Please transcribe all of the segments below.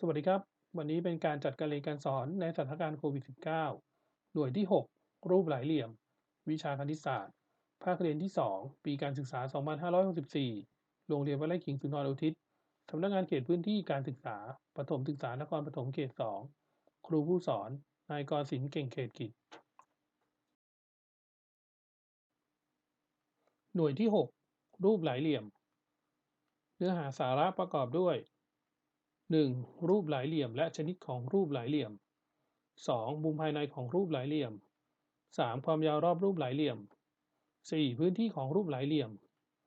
สวัสดีครับ วันนี้เป็นการจัดการเรียนการสอนในสถานการณ์โควิด -19 หน่วยที่ 6 รูปหลายเหลี่ยม วิชาคณิตศาสตร์ ภาคเรียนที่ 2 ปีการศึกษา 2564 โรงเรียนวัดไร่ขิงสุนทรอุทิศสำนักงานเขตพื้นที่การศึกษาประถมศึกษานครปฐมเขต 2 ครูผู้สอน นายกรศิลป์เก่งเขตกิจ หน่วยที่ 6 รูปหลายเหลี่ยม เนื้อหาสาระประกอบด้วย 1. รูปหลายเหลี่ยมและชนิดของรูปหลายเหลี่ยม 2. มุมภายในของรูปหลายเหลี่ยม 3. ความยาวรอบรูปหลายเหลี่ยม 4. พื้นที่ของรูปหลายเหลี่ยม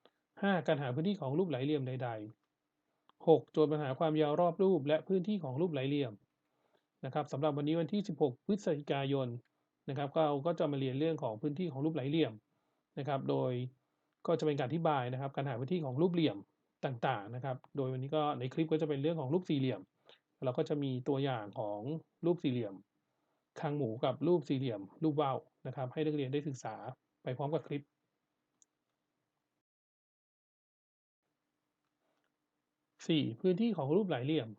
5. การหาพื้นที่ของรูปหลายเหลี่ยมใด ๆ 6. โจทย์ปัญหาความยาวรอบรูปและพื้นที่ของรูปหลายเหลี่ยมนะครับสำหรับวันนี้วันที่ 16 พฤศจิกายนนะครับเราก็จะมาเรียนเรื่องของพื้นที่ของรูปหลายเหลี่ยมนะครับ โดยก็จะเป็นการอธิบายนะครับ การหาพื้นที่ของรูปเหลี่ยม ต่างๆนะครับ โดยวันนี้ก็ในคลิปก็จะเป็นเรื่องของรูปสี่เหลี่ยม เราก็จะมีตัวอย่างของรูปสี่เหลี่ยมคางหมูกับรูปสี่เหลี่ยม รูปว่าวนะครับ ให้นักเรียนได้ศึกษาไปพร้อมกับคลิป 4. พื้นที่ของรูปหลายเหลี่ยม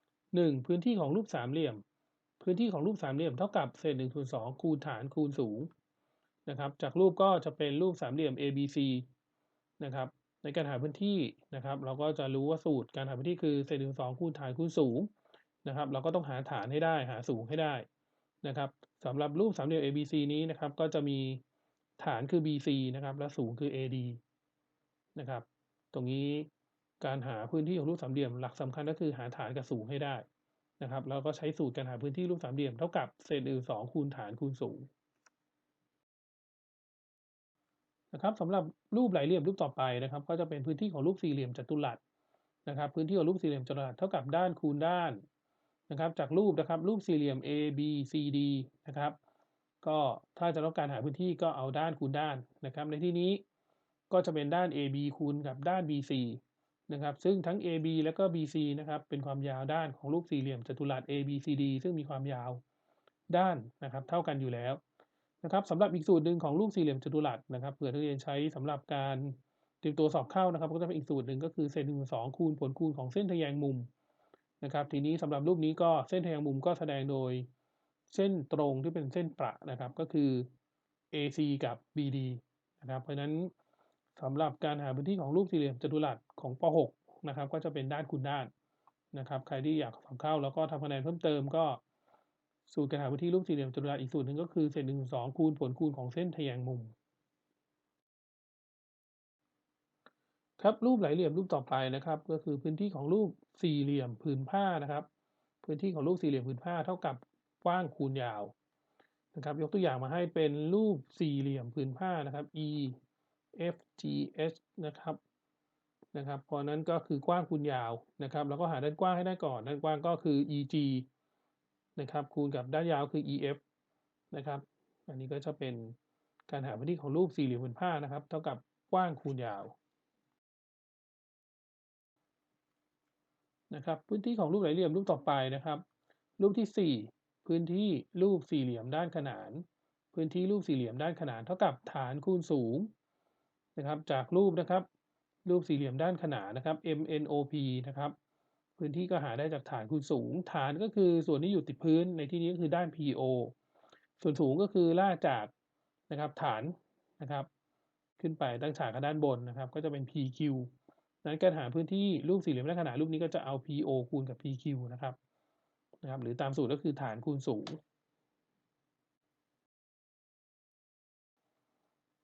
1. พื้นที่ของรูปสามเหลี่ยม พื้นที่ของรูปสามเหลี่ยมเท่ากับเศษ1ส่วน2คูณฐานคูณสูงนะครับ จากรูปก็จะเป็นรูปสามเหลี่ยม ABC นะครับ ในการหาพื้นที่นะครับ เราก็จะรู้ว่าสูตรการหาพื้นที่คือเศษ1ส่วน2คูณฐานคูณสูงนะครับ เราก็ต้องหาฐานให้ได้หาสูงให้ได้นะครับสำหรับรูปสามเหลี่ยม ABC นี้นะครับ ก็จะมีฐานคือ BC นะครับ และสูงคือ AD นะครับ ตรงนี้การหาพื้นที่ของรูปสามเหลี่ยมหลักสำคัญก็คือหาฐานกับสูงให้ได้นะครับ แล้วก็ใช้สูตรการหาพื้นที่รูปสามเหลี่ยมเท่ากับเศษอื่นสองคูณฐานคูณสูง นะครับสำหรับรูปหลายเหลี่ยมรูปต่อไปนะครับ ก็จะเป็นพื้นที่ของรูปสี่เหลี่ยมจัตุรัสนะครับ พื้นที่ของรูปสี่เหลี่ยมจัตุรัสเท่ากับด้านคูณด้านนะครับ จากรูปนะครับรูปสี่เหลี่ยม A B C D นะครับก็ถ้าจะต้องการหาพื้นที่ก็เอาด้านคูณด้านนะครับ ในที่นี้ก็จะเป็นด้าน AB คูณกับด้าน BC นะครับ ซึ่งทั้ง AB และก็ BC นะครับเป็นความยาวด้านของรูปสี่เหลี่ยมจัตุรัส ABCD ซึ่งมีความยาวด้านนะครับ เท่ากันอยู่แล้ว นะครับสำหรับอีกสูตรหนึ่งของรูปสี่เหลี่ยมจัตุรัสนะครับเผื่อนักเรียนใช้สำหรับการเตรียมตัวสอบเข้านะครับก็จะเป็นอีกสูตรหนึ่งก็คือเศษหนึ่งสองคูณผลคูณของเส้นทะแยงมุมนะครับ ทีนี้สำหรับรูปนี้ก็เส้นทะแยงมุมก็แสดงโดยเส้นตรงที่เป็นเส้นประนะครับ ก็คือ AC กับ BD นะครับเพราะฉะนั้นสำหรับการหาพื้นที่ของรูปสี่เหลี่ยมจัตุรัสของป .6 นะครับ ก็จะเป็นด้านคูณด้านนะครับ ใครที่อยากสอบเข้าแล้วก็ทำคะแนนเพิ่มเติมก็ สูตรการหาพื้นที่รูปสี่เหลี่ยมจัตุรัสอีกสูตรหนึ่งก็คือเศษหนึ่งสองคูณผลคูณของเส้นทแยงมุม ครับรูปหลายเหลี่ยมรูปต่อไปนะครับ ก็คือพื้นที่ของรูปสี่เหลี่ยมผืนผ้านะครับ พื้นที่ของรูปสี่เหลี่ยมผืนผ้าเท่ากับกว้างคูณยาวนะครับ ยกตัวอย่างมาให้เป็นรูปสี่เหลี่ยมผืนผ้านะครับ E F G H นะครับนะครับ เพราะนั้นก็คือกว้างคูณยาวนะครับ แล้วก็หาด้านกว้างให้ได้ก่อน ด้านกว้างก็คือ EG นะครับ คูณกับด้านยาวคือ EF นะครับ อันนี้ก็จะเป็นการหาพื้นที่ของรูปสี่เหลี่ยมผืนผ้านะครับ เท่ากับกว้างคูณยาวนะครับ พื้นที่ของรูปหลายเหลี่ยมรูปต่อไปนะครับ รูปที่ 4 พื้นที่รูปสี่เหลี่ยมด้านขนาน พื้นที่รูปสี่เหลี่ยมด้านขนาน เท่ากับฐานคูณสูงนะครับ จากรูปนะครับ รูปสี่เหลี่ยมด้านขนานนะครับ MNOP นะครับ พื้นที่ก็หาได้จากฐานคูณสูง ฐานก็คือส่วนที่อยู่ติดพื้นในที่นี้ก็คือด้าน PO ส่วนสูงก็คือล่าจากนะครับฐานนะครับ ขึ้นไปตั้งฉากด้านบนนะครับ ก็จะเป็น PQ นั้นการหาพื้นที่รูปสี่เหลี่ยมด้านขนานรูปนี้ก็จะเอา PO คูณกับ PQ นะครับนะครับ หรือตามสูตรก็คือฐานคูณสูง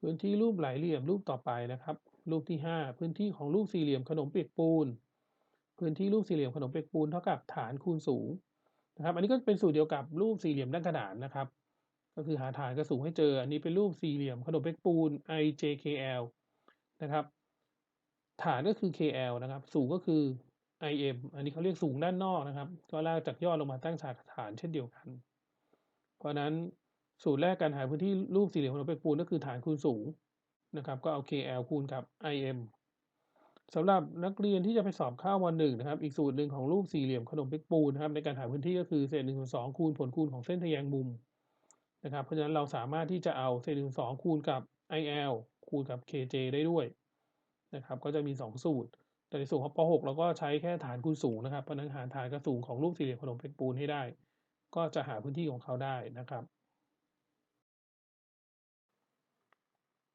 พื้นที่รูปหลายเหลี่ยมรูปต่อไปนะครับ รูปที่ 5 พื้นที่ของรูปสี่เหลี่ยมขนมเปียกปูน พื้นที่รูปสี่เหลี่ยมขนมเปียกปูนเท่ากับฐานคูณสูงนะครับ อันนี้ก็เป็นสูตรเดียวกับรูปสี่เหลี่ยมด้านขนานนะครับ ก็คือหาฐานกับสูงให้เจอ อันนี้เป็นรูปสี่เหลี่ยมขนมเปียกปูน IJKL นะครับ ฐานก็คือ KL นะครับ สูงก็คือ IM อันนี้เขาเรียกสูงด้านนอกนะครับ ก็ลากจากยอดลงมาตั้งฉากฐานเช่นเดียวกัน เพราะนั้นสูตรแรกการหาพื้นที่รูปสี่เหลี่ยมขนมเปียกปูนก็คือฐานคูณสูงนะครับ ก็เอา KL คูณกับ IM สำหรับนักเรียนที่จะไปสอบข้าววันหนึ่งนะครับ อีกสูตรหนึ่งของรูปสี่เหลี่ยมขนมเปีกปูนนะครับ ในการหาพื้นที่ก็คือเศษหนึ่งส่วนสองคูณผลคูณของเส้นทะแยงมุมนะครับ เพราะฉะนั้นเราสามารถที่จะเอาเศษหนึ่งสองคูณกับ IL คูณกับ KJ ได้ด้วยนะครับ ก็จะมี 2 สูตร แต่ในส่วนของป .6 เราก็ใช้แค่ฐานคูณสูงนะครับ เพราะนั้นหาฐานกับสูงของรูปสี่เหลี่ยมขนมเป็นปูนให้ได้ ก็จะหาพื้นที่ของเขาได้นะครับ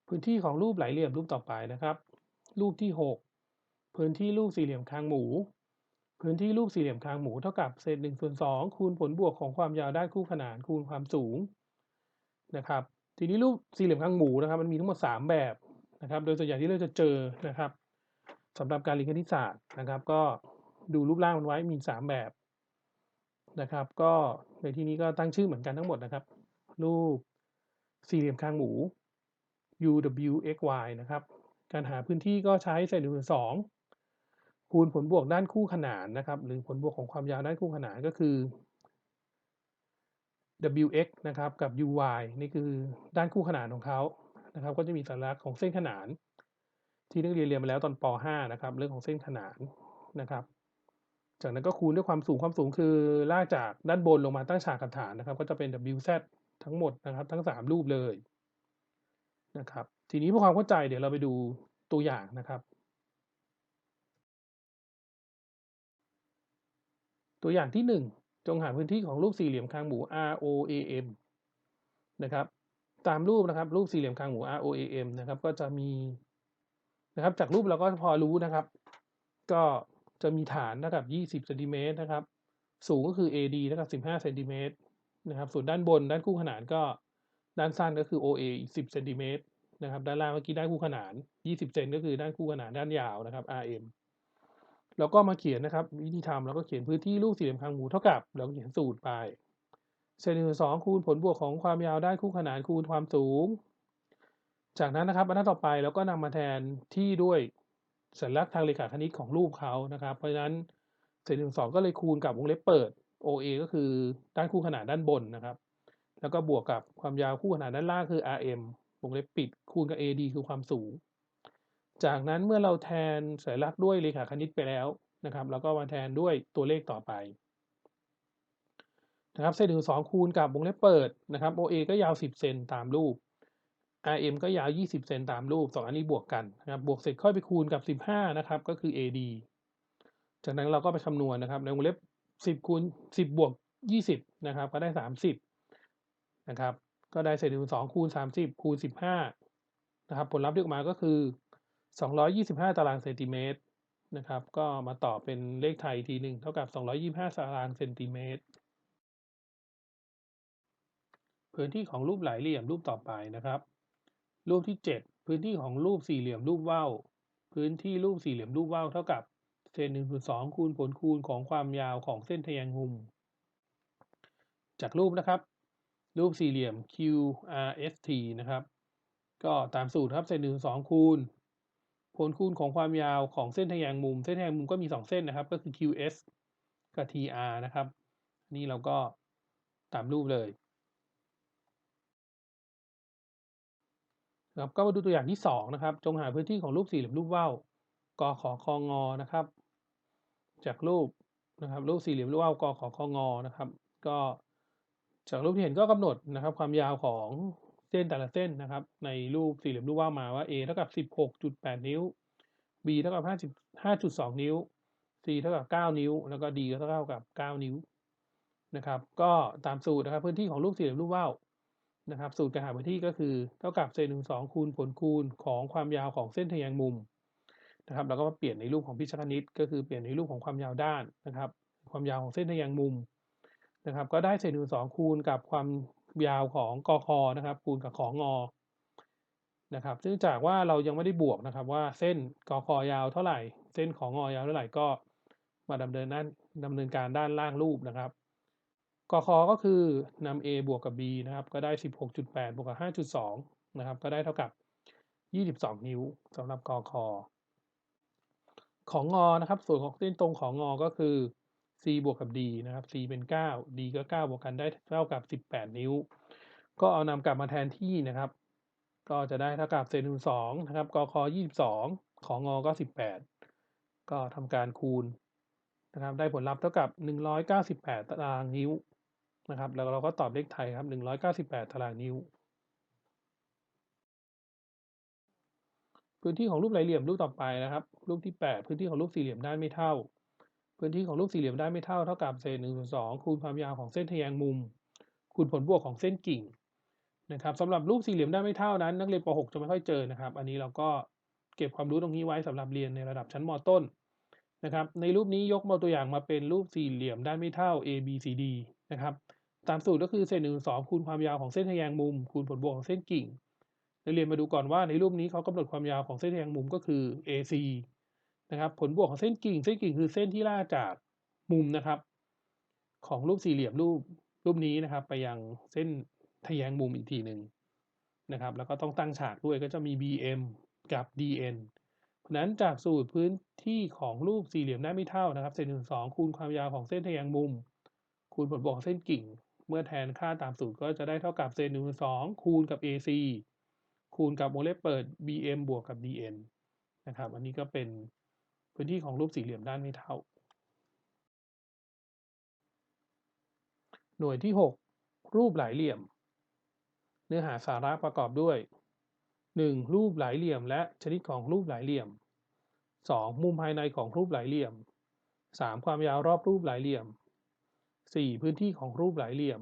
พื้นที่ของรูปหลายเหลี่ยมรูปต่อไปนะครับ รูปที่ 6 พื้นที่รูปสี่เหลี่ยมคางหมู พื้นที่รูปสี่เหลี่ยมคางหมูเท่ากับเศษ1ส่วน2คูณผลบวกของความยาวด้านคู่ขนานคูณความสูงนะครับ ทีนี้รูปสี่เหลี่ยมคางหมูนะครับ มันมีทั้งหมด 3 แบบนะครับ โดยส่วนใหญ่ที่เราจะเจอนะครับสำหรับการเรียนคณิตศาสตร์นะครับ ก็ดูรูปร่างมันไว้มี 3 แบบนะครับ ก็ในที่นี้ก็ตั้งชื่อเหมือนกันทั้งหมดนะครับ รูปสี่เหลี่ยมคางหมู UWXY นะครับ การหาพื้นที่ก็ใช้เศษหนึ่งส่วนสอง คูณผลบวกด้านคู่ขนานนะครับ หรือผลบวกของความยาวด้านคู่ขนานก็คือ WX นะครับกับ UY นี่คือด้านคู่ขนานของเขานะครับ ก็จะมีสัญลักษณ์ของเส้นขนาน ที่นักเรียนเรียนมาแล้วตอนป .5 นะครับ เรื่องของเส้นขนานนะครับจากนั้นก็คูณด้วยความสูงความสูงคือลากจากด้านบนลงมาตั้งฉากกับฐานนะครับ ก็จะเป็น WZ ทั้งหมดนะครับ ทั้ง 3 รูปเลยนะครับ ทีนี้เพื่อความเข้าใจเดี๋ยวเราไปดูตัวอย่างนะครับ ตัวอย่างที่ 1 จงหาพื้นที่ของรูปสี่เหลี่ยมคางหมู ROAM นะครับ ตามรูปนะครับรูปสี่เหลี่ยมคางหมู ROAM นะครับ ก็จะมีนะครับ จากรูปเราก็พอรู้นะครับ ก็จะมีฐานเท่ากับ 20เซนติเมตรนะครับ สูงก็คือ AD เท่ากับ15เซนติเมตรนะครับ ส่วนด้านบนด้านคู่ขนานก็ด้านสั้นก็คือ OA อีก 10เซนติเมตรนะครับ ด้านล่างเมื่อกี้ด้านคู่ขนาน 20เซนก็คือด้านคู่ขนานด้านยาวนะครับ RM แล้วก็มาเขียนนะครับ วิธีทำเราก็เขียนพื้นที่รูปสี่เหลี่ยมคางหมูเท่ากับเราก็เขียนสูตรไปเศษหนึ่งส่วนสองคูณผลบวกของความยาวด้านคู่ขนานคูณความสูง จากนั้นนะครับบรรทัดต่อไปเราก็นำมาแทนที่ด้วยสัญลักษณ์ทางเลขาคณิตของรูปเขานะครับ เพราะฉะนั้นเศษหนึ่งสองก็เลยคูณกับวงเล็บเปิด OA ก็คือด้านคู่ขนานด้านบนนะครับ แล้วก็บวกกับความยาวคู่ขนานด้านล่างคือ RM วงเล็บปิดคูณกับ AD คือความสูง จากนั้นเมื่อเราแทนสัญลักษณ์ด้วยเลขาคณิตไปแล้วนะครับแล้วก็มาแทนด้วยตัวเลขต่อไปนะครับเศษหนึ่งสองคูณกับวงเล็บเปิดนะครับ OA ก็ยาว 10 เซนตามรูป RM ก็ยาว 20 เซนตามรูปสองอันนี้บวกกันนะครับบวกเสร็จค่อยไปคูณกับ 15 นะครับ ก็คือ AD จากนั้นเราก็ไปคำนวณนะครับ ในวงเล็บ 10คูณ10 บวก 20 นะครับ ก็ได้ 30 นะครับ ก็ได้เศษหนึ่งสองคูณ 30 คูณ 15 นะครับ ผลลัพธ์ที่ออกมาก็คือ 225 ตารางเซนติเมตรนะครับ ก็มาต่อเป็นเลขไทยทีหนึ่งเท่ากับ 225 ตารางเซนติเมตร พื้นที่ของรูปหลายเหลี่ยมรูปต่อไปนะครับ รูปที่ 7 พื้นที่ของรูปสี่เหลี่ยมรูปว่าวพื้นที่รูปสี่เหลี่ยมรูปว่าวเท่ากับเศษหนึ่งส่วนสองคูณผลคูณของความยาวของเส้นทแยงมุม จากรูปนะครับ รูปสี่เหลี่ยม QRST นะครับ ก็ตามสูตรครับเศษหนึ่งสองคูณ ผลคูณของความยาวของเส้นทแยงมุม เส้นทแยงมุมก็มี 2 เส้นนะครับ ก็คือ QS กับ TR นะครับ นี่เราก็ตามรูปเลยครับก็มาดูตัวอย่างที่ 2 นะครับ จงหาพื้นที่ของรูปสี่เหลี่ยมรูปว่าวกขอคองอนะครับ จากรูปนะครับรูปสี่เหลี่ยมรูปว่าวกขอคองอนะครับ ก็จากรูปที่เห็นก็กำหนดนะครับ ความยาวของ เส้นแต่ละเส้นนะครับ ในรูปสี่เหลี่ยมรูปว่าวมาว่า A เท่ากับ 16.8 นิ้ว B เท่ากับ55.2 นิ้ว C เท่ากับ 9 นิ้ว แล้วก็ D ก็เท่ากับ 9 นิ้วนะครับ ก็ตามสูตรนะครับพื้นที่ของรูปสี่เหลี่ยมรูปว่าวนะครับ สูตรการหาพื้นที่ก็คือเท่ากับเศษหนึ่งสองคูณผลคูณของความยาวของเส้นทแยงมุมนะครับ แล้วก็มาเปลี่ยนในรูปของพิชคณิต ก็คือเปลี่ยนในรูปของความยาวด้านนะครับ ความยาวของเส้นทแยงมุมนะครับ ก็ได้เศษหนึ่งสองคูณกับความ ยาวของกคนะครับคูณกับของงอนะครับซึ่งจากว่าเรายังไม่ได้บวกนะครับ ว่าเส้นกคยาวเท่าไหร่ เส้นของงอยาวเท่าไหร่ก็มาดำเนินด้านดำเนินการด้านล่างรูปนะครับกคก็คือนำ a บวกกับ b นะครับ ก็ได้ 16.8บวกกับ 5.2 นะครับ ก็ได้เท่ากับ 22 นิ้วสำหรับกคของงอนะครับ ส่วนของเส้นตรงของงอก็คือ c บวกกับ d นะครับ c เป็น 9 d ก็ 9 บวกกันได้เท่ากับ 18 นิ้ว ก็เอานำกลับมาแทนที่นะครับ ก็จะได้เท่ากับเศษหนึ่งสองนะครับกค22 ของงอก็ 18 ก็ทำการคูณนะครับ ได้ผลลัพธ์เท่ากับ 198 ตารางนิ้วนะครับ แล้วเราก็ตอบเลขไทยครับ 198 ตารางนิ้ว พื้นที่ของรูปหลายเหลี่ยมรูปต่อไปนะครับ รูปที่ 8 พื้นที่ของรูปสี่เหลี่ยมด้านไม่เท่า พื้นที่ของรูปสี่เหลี่ยมด้านไม่เท่าเท่ากับเศษ1ส่วน2คูณความยาวของเส้นทแยงมุม คูณผลบวกของเส้นกิ่งนะครับสำหรับรูปสี่เหลี่ยมด้านไม่เท่านั้น นักเรียนป .6 จะไม่ค่อยเจอนะครับ อันนี้เราก็เก็บความรู้ตรงนี้ไว้สำหรับเรียนในระดับชั้นมต้นนะครับ ในรูปนี้ยกมาตัวอย่างมาเป็นรูปสี่เหลี่ยมด้านไม่เท่า A B C D นะครับตามสูตรก็คือเศษ1ส่วน2คูณความยาวของเส้นทแยงมุม คูณผลบวกของเส้นกิ่งนักเรียนมาดูก่อนว่าในรูปนี้เขากำหนดความยาวของเส้นทแยงมุมก็คือ AC นะครับ ผลบวกของเส้นกิ่ง เส้นกิ่งคือเส้นที่ล่าจากมุมนะครับ ของรูปสี่เหลี่ยมรูปรูปนี้นะครับ ไปยังเส้นทะแยงมุมอีกทีหนึ่งนะครับ แล้วก็ต้องตั้งฉากด้วยก็จะมี BM กับ DN เพราะนั้นจากสูตรพื้นที่ของรูปสี่เหลี่ยมด้าไม่เท่านะครับเศษหนึ่งสองคูณความยาวของเส้นทะแยงมุม คูณผลบวกของเส้นกิ่ง เมื่อแทนค่าตามสูตรก็จะได้เท่ากับเศษหนึ่งสองคูณกับ AC คูณกับวงเล็บเปิด BM บวกกับ DN นะครับ อันนี้ก็เป็น พื้นที่ของรูปสี่เหลี่ยมด้านไม่เท่า หน่วยที่ 6 รูปหลายเหลี่ยม เนื้อหาสาระประกอบด้วย 1. รูปหลายเหลี่ยม และชนิดของรูปหลายเหลี่ยม 2. มุมภายในของรูปหลายเหลี่ยม 3. ความยาวรอบรูปหลายเหลี่ยม 4. พื้นที่ของรูปหลายเหลี่ยม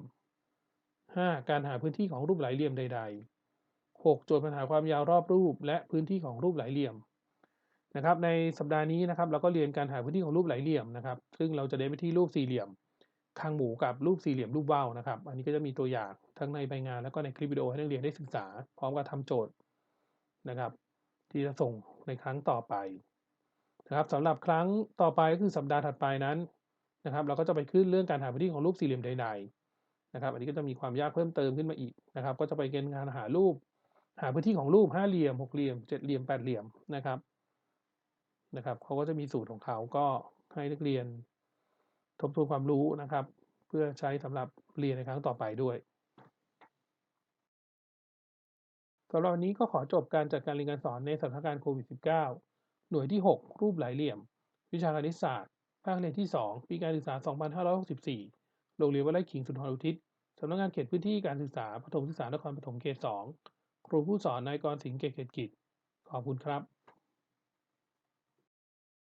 5. การหาพื้นที่ของรูปหลายเหลี่ยมใด ๆ 6. โจทย์ปัญหาความยาวรอบรูป และพื้นที่ของรูปหลายเหลี่ยม นะครับในสัปดาห์นี้นะครับเราก็เรียนการหาพื้นที่ของรูปหลายเหลี่ยมนะครับ ซึ่งเราจะเน้นไปที่รูปสี่เหลี่ยมคางหมูกับรูปสี่เหลี่ยมรูปว่าวนะครับ อันนี้ก็จะมีตัวอย่างทั้งในใบงานแล้วก็ในคลิปวิดีโอให้นักเรียนได้ศึกษา พร้อมกับทำโจทย์นะครับ ที่จะส่งในครั้งต่อไปนะครับสำหรับครั้งต่อไปก็คือสัปดาห์ถัดไปนั้นนะครับ เราก็จะไปขึ้นเรื่องการหาพื้นที่ของรูปสี่เหลี่ยมใดๆนะครับ อันนี้ก็จะมีความยากเพิ่มเติมขึ้นมาอีกนะครับ ก็จะไปเกณฑ์งานหารูป หาพื้นที่ของรูปห้าเหลี่ยมหกเหลี่ยมเจ็ดเหลี่ยมแปดเหลี่ยมนะครับ นะครับเขาก็จะมีสูตรของเขาก็ให้นักเรียนทบทวนความรู้นะครับ เพื่อใช้สำหรับเรียนในครั้งต่อไปด้วยสำหรับวันนี้ก็ขอจบการจัดการเรียนการสอนในสถานการณ์โควิด -19 หน่วยที่ 6 รูปหลายเหลี่ยม วิชาคณิตศาสตร์ ภาคเรียนที่ 2 ปีการศึกษา 2564 โรงเรียนวัดไร่ขิงสุนทรอุทิศสำนักงานเขตพื้นที่การศึกษาปฐมศึกษานครปฐมเขต 2 ครูผู้สอนนายกรสิงห์เกตเกตกิจ ขอบคุณครับ